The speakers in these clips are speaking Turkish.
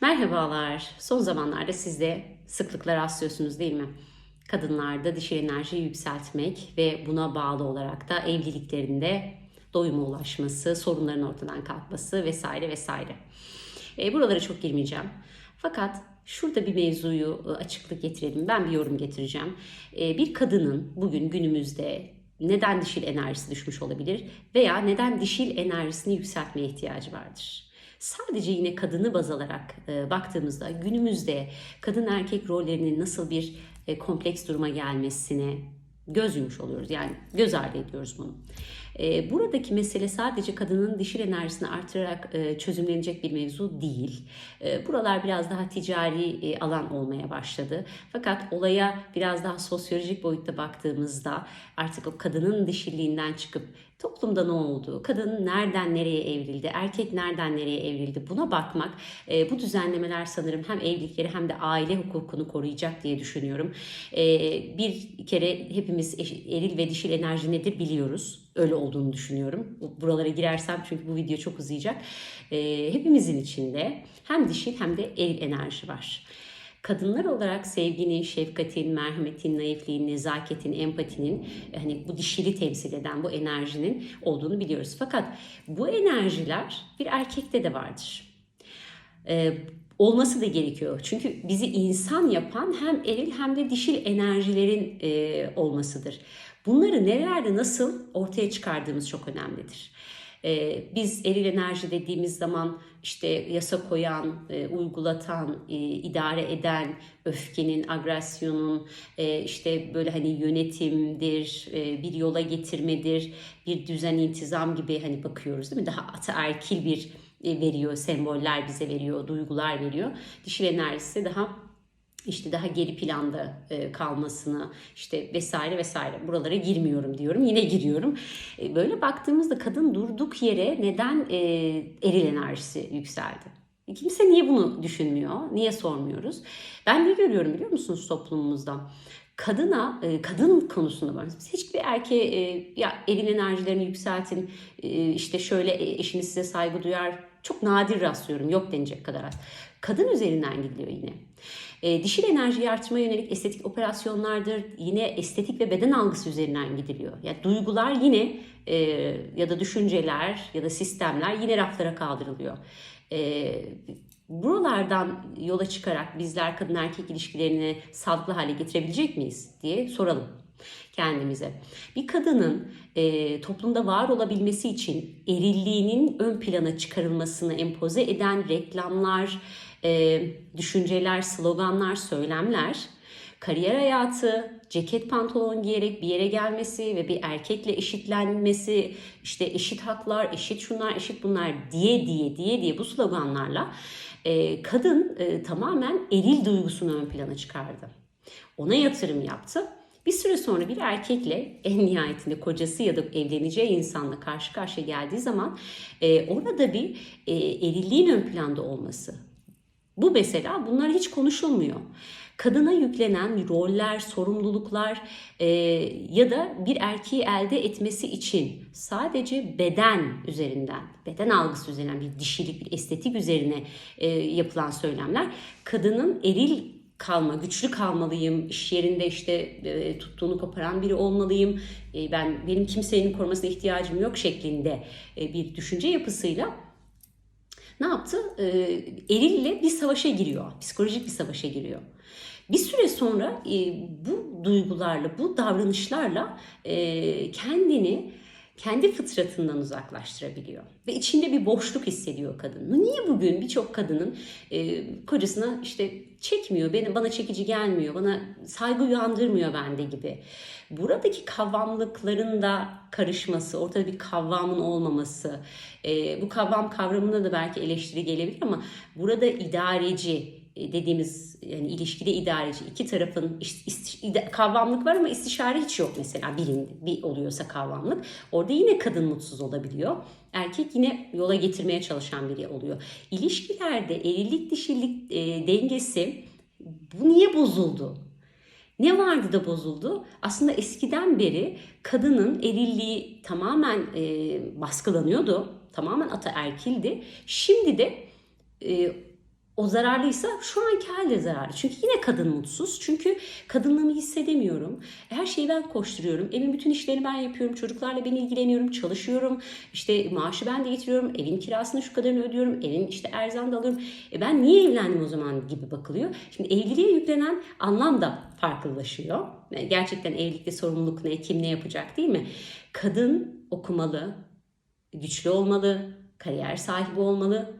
Merhabalar. Son zamanlarda siz de sıklıkla rastlıyorsunuz değil mi? Kadınlarda dişil enerjiyi yükseltmek ve buna bağlı olarak da evliliklerinde doyuma ulaşması, sorunların ortadan kalkması vesaire vesaire. E, buralara çok girmeyeceğim. Fakat şurada bir mevzuyu e, açıklık getirelim. Ben bir yorum getireceğim. E, bir kadının bugün günümüzde neden dişil enerjisi düşmüş olabilir veya neden dişil enerjisini yükseltmeye ihtiyacı vardır? Sadece yine kadını baz alarak e, baktığımızda günümüzde kadın erkek rollerinin nasıl bir e, kompleks duruma gelmesine göz yumuş oluyoruz. Yani göz ardı ediyoruz bunu. E, buradaki mesele sadece kadının dişil enerjisini artırarak e, çözümlenecek bir mevzu değil. E, buralar biraz daha ticari e, alan olmaya başladı. Fakat olaya biraz daha sosyolojik boyutta baktığımızda artık o kadının dişilliğinden çıkıp toplumda ne oldu, kadın nereden nereye evrildi, erkek nereden nereye evrildi buna bakmak e, bu düzenlemeler sanırım hem evlilikleri hem de aile hukukunu koruyacak diye düşünüyorum. E, bir kere hepimiz eril ve dişil enerji nedir biliyoruz. Öyle olduğunu düşünüyorum. Bu- Buralara girersem çünkü bu video çok uzayacak. E, hepimizin içinde hem dişil hem de eril enerji var. Kadınlar olarak sevginin, şefkatin, merhametin, naifliğin, nezaketin, empatinin hani bu dişili temsil eden bu enerjinin olduğunu biliyoruz. Fakat bu enerjiler bir erkekte de vardır. Ee, olması da gerekiyor. Çünkü bizi insan yapan hem eril hem de dişil enerjilerin e, olmasıdır. Bunları nerelerde nasıl ortaya çıkardığımız çok önemlidir. Ee, biz eril enerji dediğimiz zaman işte yasa koyan, e, uygulatan, e, idare eden, öfkenin, agresyonun, e, işte böyle hani yönetimdir, bir yola getirmedir, bir düzen intizam gibi hani bakıyoruz değil mi? Daha ataerkil bir veriyor, semboller bize veriyor, duygular veriyor. Dişil enerjisi daha işte daha geri planda e, kalmasını işte vesaire vesaire buralara girmiyorum diyorum yine giriyorum. E, böyle baktığımızda kadın durduk yere neden e, eril enerjisi yükseldi? Kimse niye bunu düşünmüyor? Niye sormuyoruz? Ben ne görüyorum biliyor musunuz toplumumuzda? Kadına, kadın konusunda var. Hiçbir erkeğe ya eril enerjilerini yükseltin, işte şöyle eşiniz size saygı duyar. Çok nadir rastlıyorum. Yok denecek kadar az. Kadın üzerinden gidiliyor yine. E, dişil enerjiyi artırmaya yönelik estetik operasyonlardır. Yine estetik ve beden algısı üzerinden gidiliyor. Yani duygular yine e, ya da düşünceler ya da sistemler yine raflara kaldırılıyor. E, buralardan yola çıkarak bizler kadın erkek ilişkilerini sağlıklı hale getirebilecek miyiz diye soralım kendimize. Bir kadının e, toplumda var olabilmesi için erilliğinin ön plana çıkarılmasını empoze eden reklamlar, e, düşünceler, sloganlar, söylemler, kariyer hayatı, ceket pantolon giyerek bir yere gelmesi ve bir erkekle eşitlenmesi, işte eşit haklar, eşit şunlar, eşit bunlar diye diye diye diye bu sloganlarla e, kadın e, tamamen eril duygusunu ön plana çıkardı. Ona yatırım yaptı. Bir süre sonra bir erkekle en nihayetinde kocası ya da evleneceği insanla karşı karşıya geldiği zaman e, orada bir e, erilliğin ön planda olması. Bu mesela bunlar hiç konuşulmuyor. Kadına yüklenen roller, sorumluluklar e, ya da bir erkeği elde etmesi için sadece beden üzerinden, beden algısı üzerinden bir dişilik, bir estetik üzerine e, yapılan söylemler kadının eril kalma, güçlü kalmalıyım, iş yerinde işte e, tuttuğunu koparan biri olmalıyım, e, ben benim kimsenin korumasına ihtiyacım yok şeklinde e, bir düşünce yapısıyla ne yaptı? Ee, erille bir savaşa giriyor. Psikolojik bir savaşa giriyor. Bir süre sonra e, bu duygularla, bu davranışlarla e, kendini kendi fıtratından uzaklaştırabiliyor. Ve içinde bir boşluk hissediyor kadın. Niye bugün birçok kadının e, kocasına işte çekmiyor, beni bana çekici gelmiyor, bana saygı uyandırmıyor bende gibi. Buradaki kavramlıkların da karışması, ortada bir kavramın olmaması, e, bu kavram kavramında da belki eleştiri gelebilir ama burada idareci dediğimiz yani ilişkide idareci iki tarafın iş- iş- ida- kavramlık var ama istişare hiç yok mesela bilin bir oluyorsa kavramlık. Orada yine kadın mutsuz olabiliyor. Erkek yine yola getirmeye çalışan biri oluyor. İlişkilerde erillik dişilik e, dengesi bu niye bozuldu? Ne vardı da bozuldu? Aslında eskiden beri kadının erilliği tamamen e, baskılanıyordu. Tamamen ataerkildi. Şimdi de e, o zararlıysa şu anki halde zararlı. Çünkü yine kadın mutsuz. Çünkü kadınlığımı hissedemiyorum. Her şeyi ben koşturuyorum. Evin bütün işlerini ben yapıyorum. Çocuklarla ben ilgileniyorum. Çalışıyorum. İşte maaşı ben de getiriyorum. Evin kirasını şu kadarını ödüyorum. Evin işte erzanı da alıyorum. E ben niye evlendim o zaman gibi bakılıyor. Şimdi evliliğe yüklenen anlam da farklılaşıyor. Yani gerçekten evlilikte sorumluluk ne, kim ne yapacak değil mi? Kadın okumalı, güçlü olmalı, kariyer sahibi olmalı,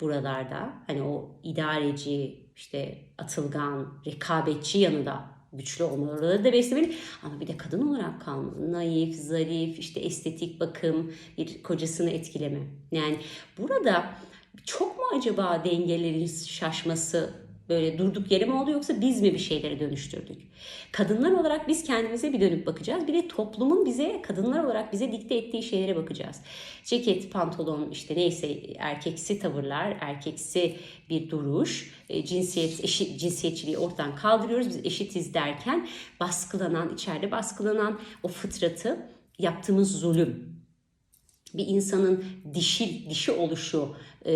buralarda hani o idareci, işte atılgan, rekabetçi yanı da güçlü olmaları da beslemeli. Ama bir de kadın olarak kalmalı. Naif, zarif, işte estetik bakım, bir kocasını etkileme. Yani burada çok mu acaba dengelerin şaşması böyle durduk yere mi oldu yoksa biz mi bir şeyleri dönüştürdük? Kadınlar olarak biz kendimize bir dönüp bakacağız. Bir de toplumun bize, kadınlar olarak bize dikte ettiği şeylere bakacağız. Ceket, pantolon, işte neyse erkeksi tavırlar, erkeksi bir duruş, e, cinsiyet, eşit, cinsiyetçiliği ortadan kaldırıyoruz. Biz eşitiz derken baskılanan, içeride baskılanan o fıtratı yaptığımız zulüm, bir insanın dişil dişi oluşu e,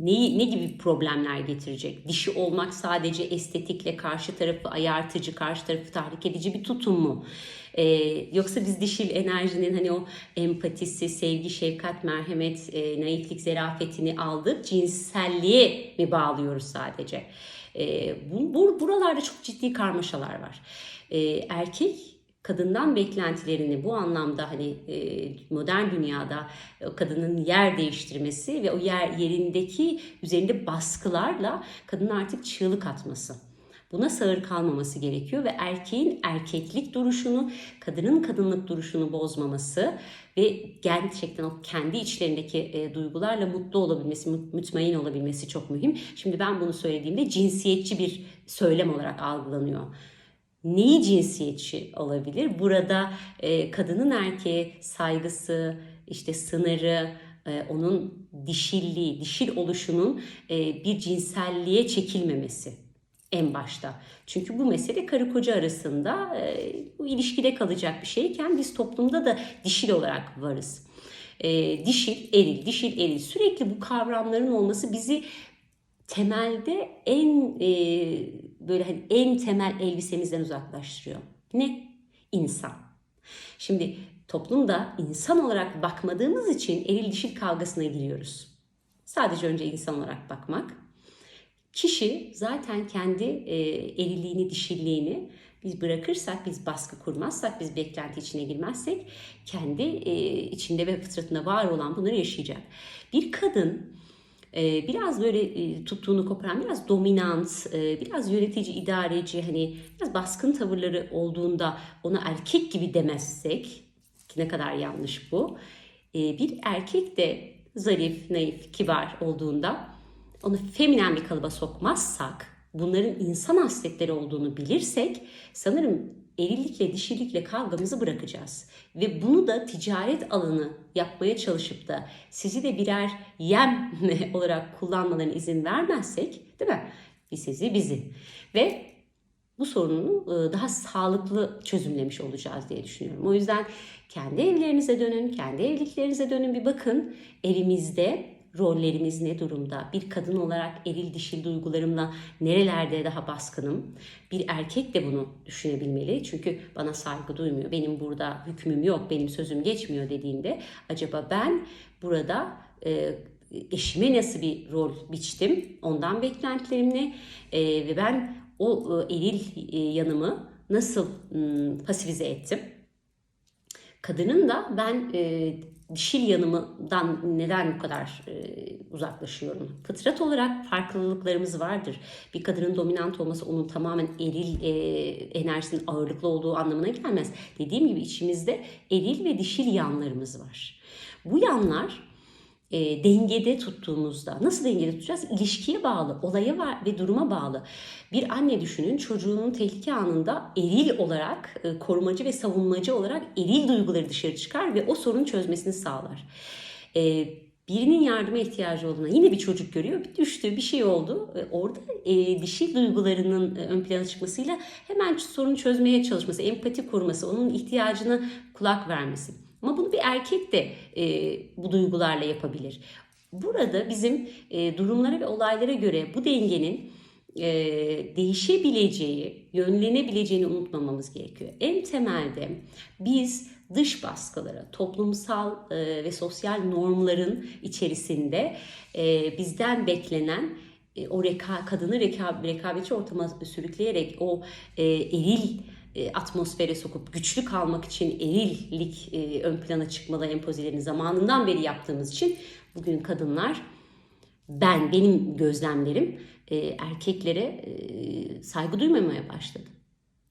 neyi, ne gibi problemler getirecek? Dişi olmak sadece estetikle karşı tarafı ayartıcı, karşı tarafı tahrik edici bir tutum mu? E, yoksa biz dişil enerjinin hani o empatisi, sevgi, şefkat, merhamet, e, naiflik, zerafetini aldık cinselliğe mi bağlıyoruz sadece? E, bu, bu, buralarda çok ciddi karmaşalar var. E, erkek kadından beklentilerini bu anlamda hani e, modern dünyada kadının yer değiştirmesi ve o yer yerindeki üzerinde baskılarla kadının artık çığlık atması. Buna sağır kalmaması gerekiyor ve erkeğin erkeklik duruşunu, kadının kadınlık duruşunu bozmaması ve gerçekten o kendi içlerindeki e, duygularla mutlu olabilmesi, mutmain olabilmesi çok mühim. Şimdi ben bunu söylediğimde cinsiyetçi bir söylem olarak algılanıyor neyi cinsiyetçi olabilir? Burada e, kadının erkeğe saygısı, işte sınırı, e, onun dişilliği, dişil oluşunun e, bir cinselliğe çekilmemesi en başta. Çünkü bu mesele karı koca arasında e, bu ilişkide kalacak bir şeyken biz toplumda da dişil olarak varız. E, dişil, eril, dişil, eril sürekli bu kavramların olması bizi temelde en e, böyle hani en temel elbisemizden uzaklaştırıyor. Ne? İnsan. Şimdi toplumda insan olarak bakmadığımız için eril dişil kavgasına giriyoruz. Sadece önce insan olarak bakmak. Kişi zaten kendi e, eriliğini, dişilliğini biz bırakırsak, biz baskı kurmazsak, biz beklenti içine girmezsek kendi e, içinde ve fıtratında var olan bunları yaşayacak. Bir kadın biraz böyle e, tuttuğunu koparan, biraz dominant, e, biraz yönetici, idareci, hani biraz baskın tavırları olduğunda ona erkek gibi demezsek, ki ne kadar yanlış bu. Ee, bir erkek de zarif, naif, kibar olduğunda onu feminen bir kalıba sokmazsak, bunların insan hasletleri olduğunu bilirsek sanırım erillikle dişilikle kavgamızı bırakacağız. Ve bunu da ticaret alanı yapmaya çalışıp da sizi de birer yem olarak kullanmalarına izin vermezsek değil mi? Bir sizi bizi. Ve bu sorunu e, daha sağlıklı çözümlemiş olacağız diye düşünüyorum. O yüzden kendi evlerinize dönün, kendi evliliklerinize dönün bir bakın. Evimizde rollerimiz ne durumda? Bir kadın olarak eril dişil duygularımla nerelerde daha baskınım? Bir erkek de bunu düşünebilmeli. Çünkü bana saygı duymuyor. Benim burada hükmüm yok, benim sözüm geçmiyor dediğinde acaba ben burada e, eşime nasıl bir rol biçtim? Ondan beklentilerim ne? E, ve ben o e, eril e, yanımı nasıl m, pasifize ettim? Kadının da ben e, dişil yanımdan neden bu kadar e, uzaklaşıyorum? Fıtrat olarak farklılıklarımız vardır. Bir kadının dominant olması onun tamamen eril e, enerjisinin ağırlıklı olduğu anlamına gelmez. Dediğim gibi içimizde eril ve dişil yanlarımız var. Bu yanlar e, dengede tuttuğumuzda nasıl dengede tutacağız? İlişkiye bağlı, olaya ve duruma bağlı. Bir anne düşünün çocuğunun tehlike anında eril olarak, e, korumacı ve savunmacı olarak eril duyguları dışarı çıkar ve o sorunu çözmesini sağlar. E, birinin yardıma ihtiyacı olduğuna yine bir çocuk görüyor. Bir düştü, bir şey oldu. E, orada e, dişil duygularının e, ön plana çıkmasıyla hemen sorunu çözmeye çalışması, empati kurması, onun ihtiyacına kulak vermesi. Ama bunu bir erkek de e, bu duygularla yapabilir. Burada bizim e, durumlara ve olaylara göre bu dengenin e, değişebileceği, yönlenebileceğini unutmamamız gerekiyor. En temelde biz dış baskılara, toplumsal e, ve sosyal normların içerisinde e, bizden beklenen e, o reka, kadını reka, rekabetçi ortama sürükleyerek o e, eril e, atmosfere sokup güçlü kalmak için erillik e, ön plana çıkmalı empozelerini zamanından beri yaptığımız için bugün kadınlar ben benim gözlemlerim e, erkeklere saygı duymamaya başladı.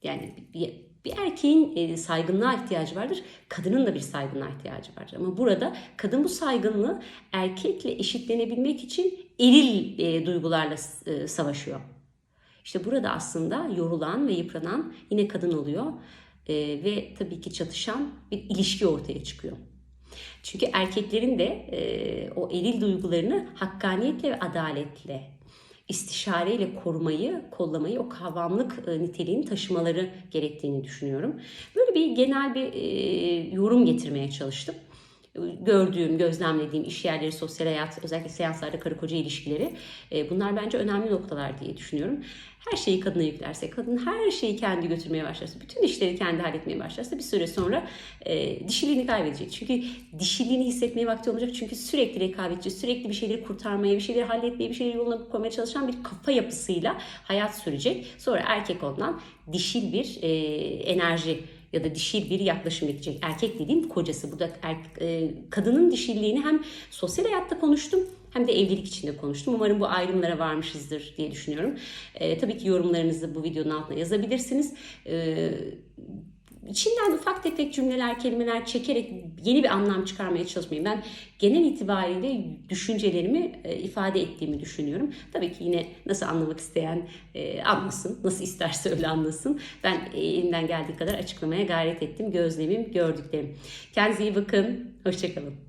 Yani bir, erkeğin saygınlığa ihtiyacı vardır, kadının da bir saygınlığa ihtiyacı vardır. Ama burada kadın bu saygınlığı erkekle eşitlenebilmek için eril duygularla savaşıyor. İşte burada aslında yorulan ve yıpranan yine kadın oluyor E, ve tabii ki çatışan bir ilişki ortaya çıkıyor. Çünkü erkeklerin de e, o eril duygularını hakkaniyetle ve adaletle, istişareyle korumayı, kollamayı, o kavramlık e, niteliğini taşımaları gerektiğini düşünüyorum. Böyle bir genel bir e, yorum getirmeye çalıştım. Gördüğüm, gözlemlediğim iş yerleri, sosyal hayat, özellikle seanslarda karı koca ilişkileri e, bunlar bence önemli noktalar diye düşünüyorum. Her şeyi kadına yüklerse, kadın her şeyi kendi götürmeye başlarsa, bütün işleri kendi halletmeye başlarsa bir süre sonra e, dişiliğini kaybedecek. Çünkü dişiliğini hissetmeye vakti olmayacak. Çünkü sürekli rekabetçi, sürekli bir şeyleri kurtarmaya, bir şeyleri halletmeye, bir şeyleri yoluna koymaya çalışan bir kafa yapısıyla hayat sürecek. Sonra erkek ondan dişil bir e, enerji ya da dişil bir yaklaşım gelecek. Erkek dediğim kocası. Burada er, e, kadının dişilliğini hem sosyal hayatta konuştum hem de evlilik içinde konuştum. Umarım bu ayrımlara varmışızdır diye düşünüyorum. E, tabii ki yorumlarınızı bu videonun altına yazabilirsiniz. E, içinden ufak tefek cümleler, kelimeler çekerek yeni bir anlam çıkarmaya çalışmayın. Ben genel itibariyle düşüncelerimi e, ifade ettiğimi düşünüyorum. Tabii ki yine nasıl anlamak isteyen e, anlasın, nasıl isterse öyle anlasın. Ben e, elimden geldiği kadar açıklamaya gayret ettim. Gözlemim, gördüklerim. Kendinize iyi bakın. Hoşçakalın.